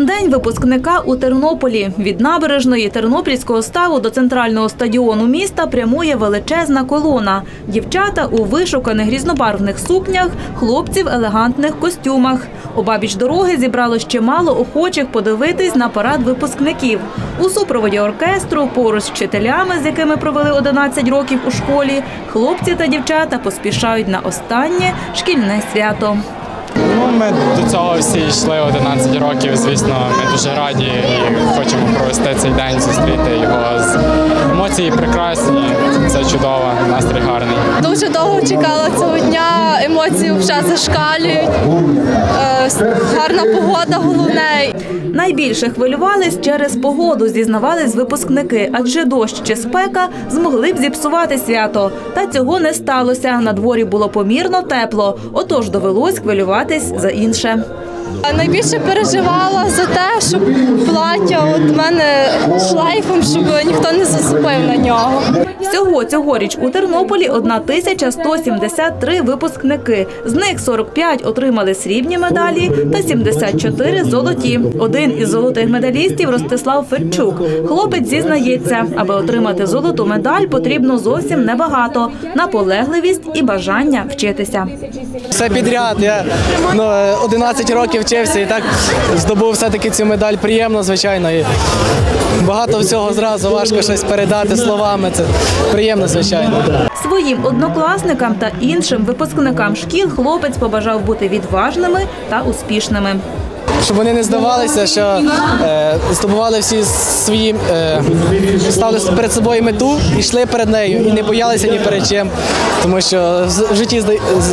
День випускника у Тернополі. Від набережної Тернопільського ставу до центрального стадіону міста прямує величезна колона. Дівчата у вишуканих різнобарвних сукнях, хлопці в елегантних костюмах. Обабіч дороги зібралось чимало охочих подивитись на парад випускників. У супроводі оркестру, поруч з вчителями, з якими провели 11 років у школі, хлопці та дівчата поспішають на останнє шкільне свято. Ну, ми до цього всі йшли 11 років. Звісно, ми дуже раді і хочемо провести цей день, зустріти його емоції прекрасні. Це чудово, настрій гарний. Дуже довго чекала цього дня, емоції вже зашкалюють. Е, гарна погода головне. Найбільше хвилювались через погоду, зізнавались випускники, адже дощ чи спека змогли б зіпсувати свято. Та цього не сталося. На дворі було помірно тепло, отож довелось хвилюватись за інше. Найбільше переживала за те, щоб плаття от мене шлейфом, щоб ніхто не заступив на нього. Всього цьогоріч у Тернополі 1173 випускники. З них 45 отримали срібні медалі та 74 – золоті. Один із золотих медалістів Ростислав Федчук. Хлопець зізнається, аби отримати золоту медаль, потрібно зовсім небагато – наполегливість і бажання вчитися. Все підряд. Я ну, е, 11 років вчився і так здобув все-таки цю медаль. Приємно, звичайно. І багато всього зразу важко щось передати словами. Це приємно, звичайно. Своїм однокласникам та іншим випускникам шкіл хлопець побажав бути відважними та успішними. Щоб вони не здавалися, що е, здобували всі свої, е, ставили перед собою мету, і йшли перед нею і не боялися ні перед чим, тому що в житті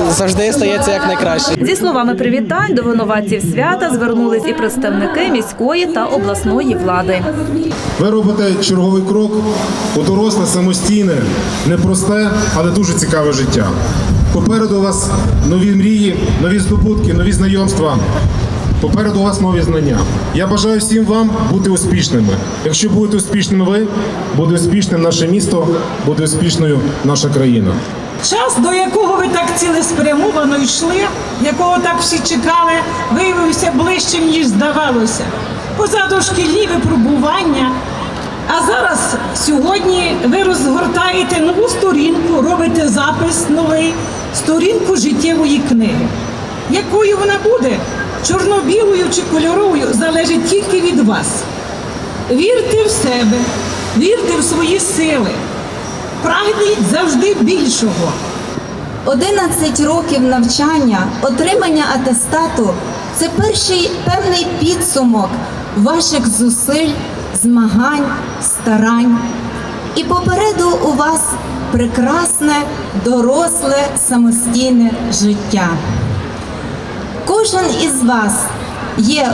завжди стається як найкраще. Зі словами привітань до винуватців свята звернулись і представники міської та обласної влади. Ви робите черговий крок у доросле, самостійне, непросте, але дуже цікаве життя. Попереду у вас нові мрії, нові здобутки, нові знайомства. Попереду вас нові знання. Я бажаю всім вам бути успішними. Якщо будете успішними ви, буде успішним наше місто, буде успішною наша країна. Час, до якого ви так цілеспрямовано йшли, якого так всі чекали, виявився ближчим, ніж здавалося. Позаду шкільні випробування. А зараз сьогодні ви розгортаєте нову сторінку, робите запис новий, сторінку життєвої книги. Якою вона буде, чорно-білою чи кольоровою, залежить тільки від вас. Вірте в себе, вірте в свої сили. Прагніть завжди більшого. 11 років навчання, отримання атестату це перший певний підсумок ваших зусиль, змагань, старань. І попереду у вас прекрасне, доросле, самостійне життя. Кожен із вас є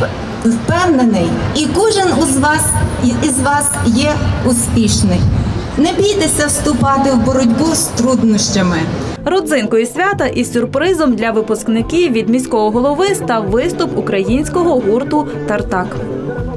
вп- впевнений, і кожен із вас, із вас є успішний. Не бійтеся вступати в боротьбу з труднощами. Родзинкою свята і сюрпризом для випускників від міського голови став виступ українського гурту Тартак.